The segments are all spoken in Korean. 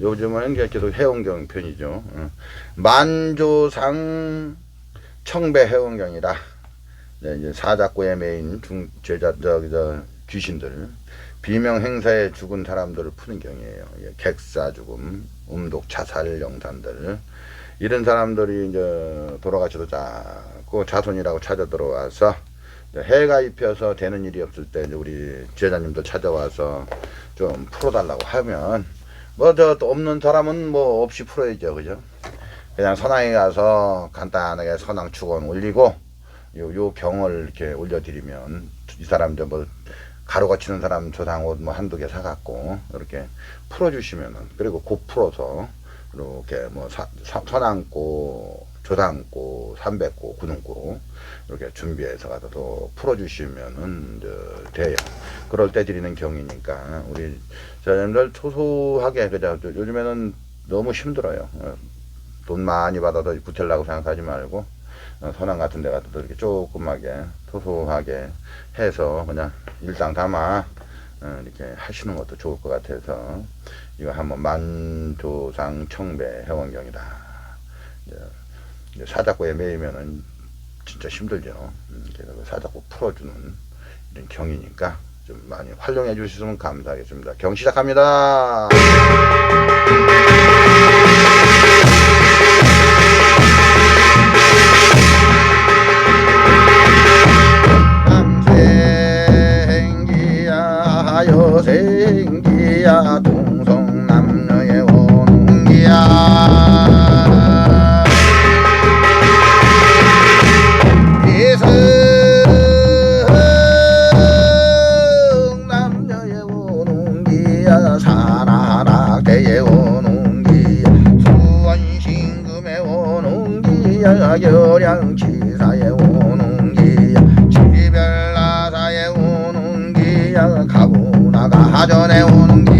요즘은 이게 계속 해원경 편이죠. 어. 만조상 청배 해원경이다. 네, 이제 사작고의 메인 중 제자 저기 저 귀신들 비명 행사에 죽은 사람들을 푸는 경이에요. 예, 객사 죽음, 음독 자살 영상들 이런 사람들이 이제 돌아가셔도 자꾸 자손이라고 찾아 들어와서 해가 입혀서 되는 일이 없을 때 우리 제자님들 찾아와서 좀 풀어달라고 하면 뭐저 없는 사람은 뭐 없이 풀어야죠, 그죠? 그냥 선왕에 가서 간단하게 선왕 축원 올리고 요, 요 경을 이렇게 올려드리면 이 사람들 뭐 가루가 치는 사람 조상 옷뭐 한두 개 사갖고 이렇게 풀어주시면은 그리고 곧 풀어서 이렇게 뭐 사, 사, 선왕고 조상고 삼백고 구등고 이렇게 준비해서 가서 또 풀어주시면은 저 돼요. 그럴 때 드리는 경이니까 우리 저님들 소소하게 그죠 요즘에는 너무 힘들어요. 어, 돈 많이 받아도 구태려고 생각하지 말고 어, 선왕 같은 데 가서 이렇게 조그맣게 소소하게 해서 그냥 일당 담아 어, 이렇게 하시는 것도 좋을 것 같아서 이거 한번 만조상 청배 해원경이다. 이제 이제 사작고에 매이면은 진짜 힘들죠. 음, 그래서 그 사작고 풀어주는 이런 경이니까 좀 많이 활용해 주시면 감사하겠습니다. 경 시작합니다. 오는 기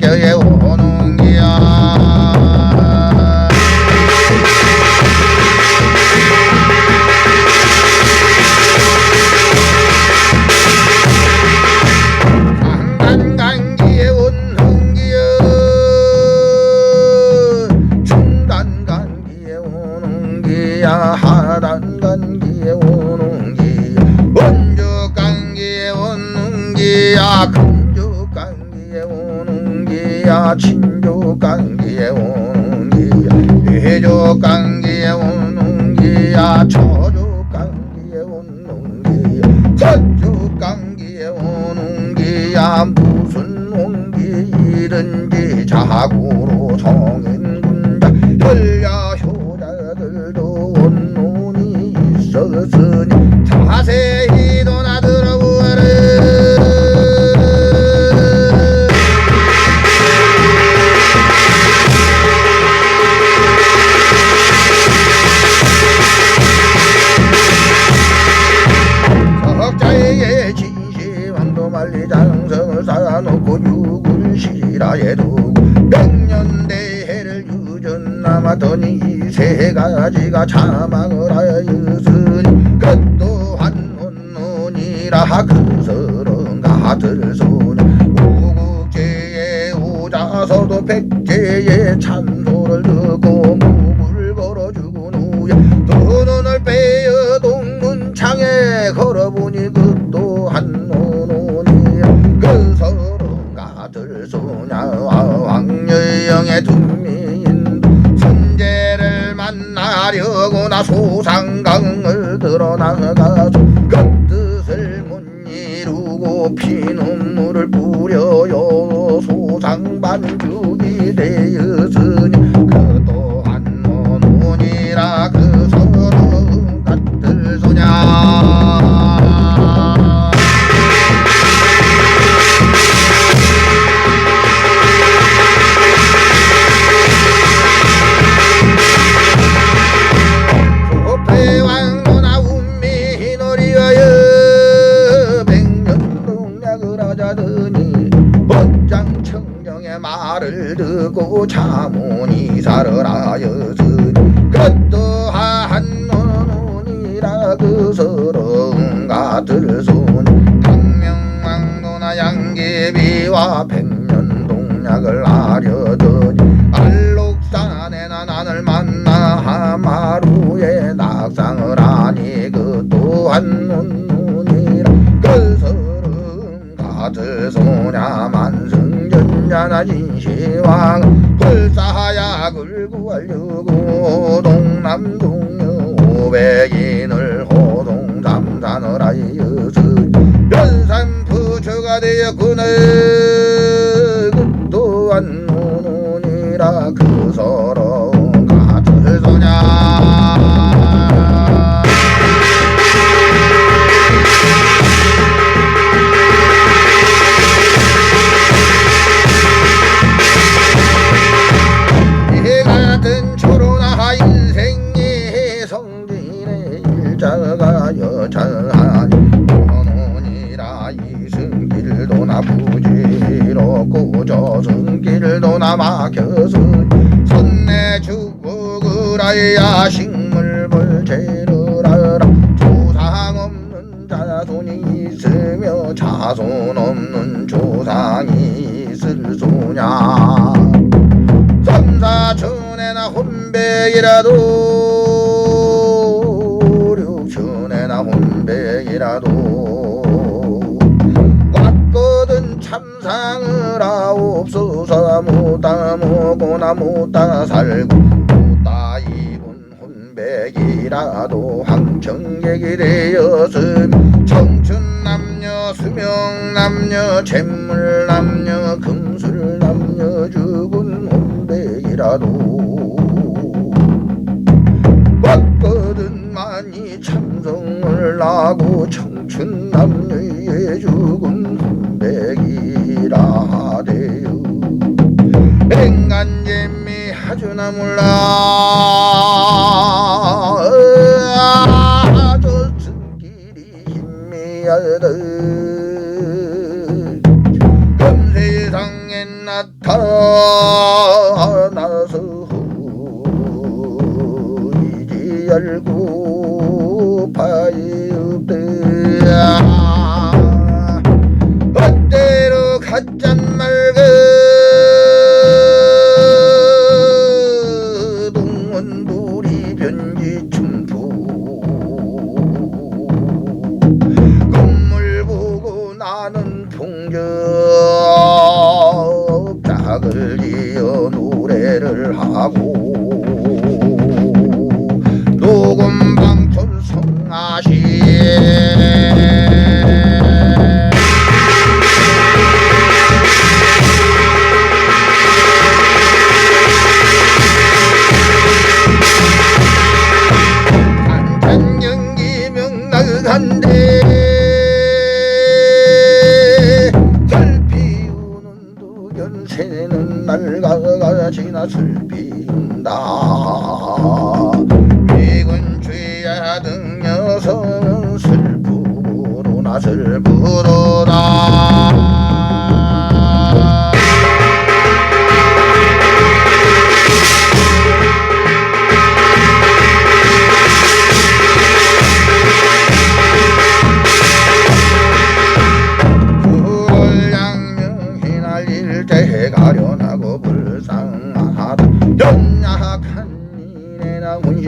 그제 친족간기에 오는기야. 회적간기에 오는기야. 처족간기에 오는기야. 서쪽간기에 오는기야. 무슨 온기이든지 자고로 성인군자. 혈야 백년대해를 유전 남았더니 이세 가지가 자망을 하였으니 그 또한 논논이라 그 서른 가들 소녀. 오국제에 오자서도 백제에 찬소를 듣고 두미인 선제를 만나려고 나 소상강을 드러나가서 백년동약을 하려더니 알록산에나 나를 만나 하마루에 낙상을 하니 그 또한 눈이라 그 서름 같을 소냐 만승전자나 진시황 불사 죽으라야 식물벌 제르라라 조상 없는 자손이 있으며 자손 없는 조상이 있을 소냐. 삼사천에나 혼백이라도 육천에나 혼백이라도. 왔거든 참상을 하옵소서 못다 먹고나 못다 살고 이라도 황청객이 되었음. 청춘 남녀 수명 남녀 재물 남녀 금술 남녀 죽은 혼백이라도 왔거든 많이 참성을 하고 청춘 남녀의 죽은 혼백이라 하대요. 맹간재미 하주나 몰라 세상에 나타나서 이지 알고 슬프로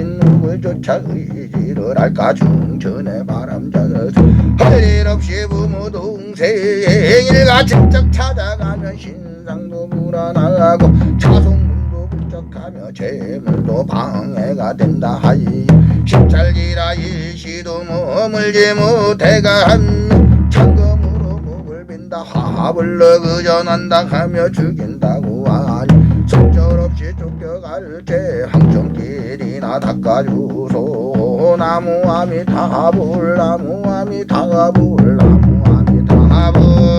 누굴 쫓아 의지를 할까? 중전의 바람자서 할일 없이 부모 동생일가 직접 찾아가면 신상도 불안하고 자손문도 불적하며 재물도 방해가 된다 하이. 십찰기라 일시도 머물지 못해가 한 창검으로 목을 빈다. 화불러 그전한다 하며 죽인다고 하니 속절없이 쫓겨갈 때 닦아주소. 나무 아미타불 나무 아미타불 나무 아미타불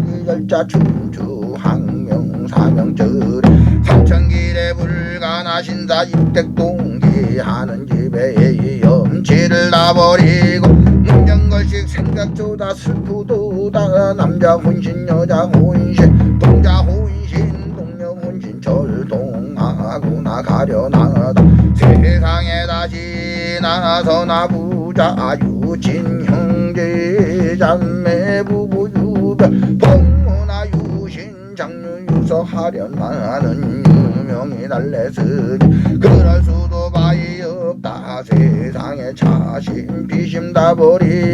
진짜 춘추 항명 사명절에 삼천길에 불가나신사 입택동기 하는 집에 염치를 놔버리고 문정걸식 생각조다 슬프도다 남자 혼신 여자 혼신 동자 혼신 동녀 혼신 절동하고 나가려 나다 세상에 다시 나서 나 부자 유친 형제 자매 부부 유별 달래쓰기 그럴 수도 바이 없다. 세상에 차심 비심 다 버리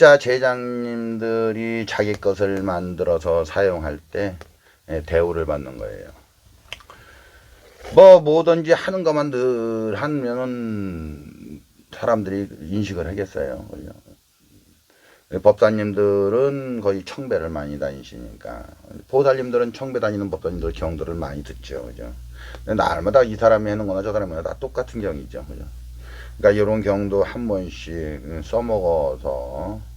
각자 제장님들이 자기 것을 만들어서 사용할 때 예, 대우를 받는 거예요. 뭐 뭐든지 하는 것만 늘 하면은 사람들이 인식을 하겠어요. 그죠? 법사님들은 거의 청배를 많이 다니시니까 보살님들은 청배 다니는 법사님들 경도를 많이 듣죠. 그죠? 날마다 이 사람이 하는 거나 저 사람이 하는 거나 다 똑같은 경이죠. 그죠? 그러니까 이런 경도 한 번씩 써먹어서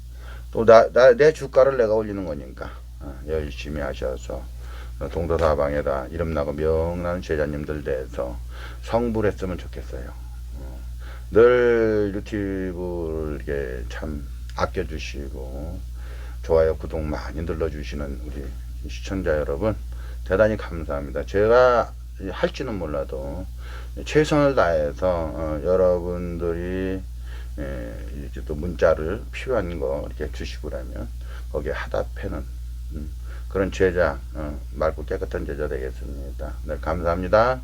또 나, 나, 내 주가를 내가 올리는 거니까 어, 열심히 하셔서 동서사방에다 이름 나고 명나는 제자님들 대해서 성불했으면 좋겠어요. 어, 늘 유튜브를 참 아껴주시고 좋아요, 구독 많이 눌러주시는 우리 시청자 여러분 대단히 감사합니다. 제가 할지는 몰라도 최선을 다해서 어, 여러분들이 예, 이렇게 또 문자를 필요한 거 이렇게 주시고 그러면 거기에 하답해는 음, 그런 제자 어, 맑고 깨끗한 제자 되겠습니다. 네, 감사합니다.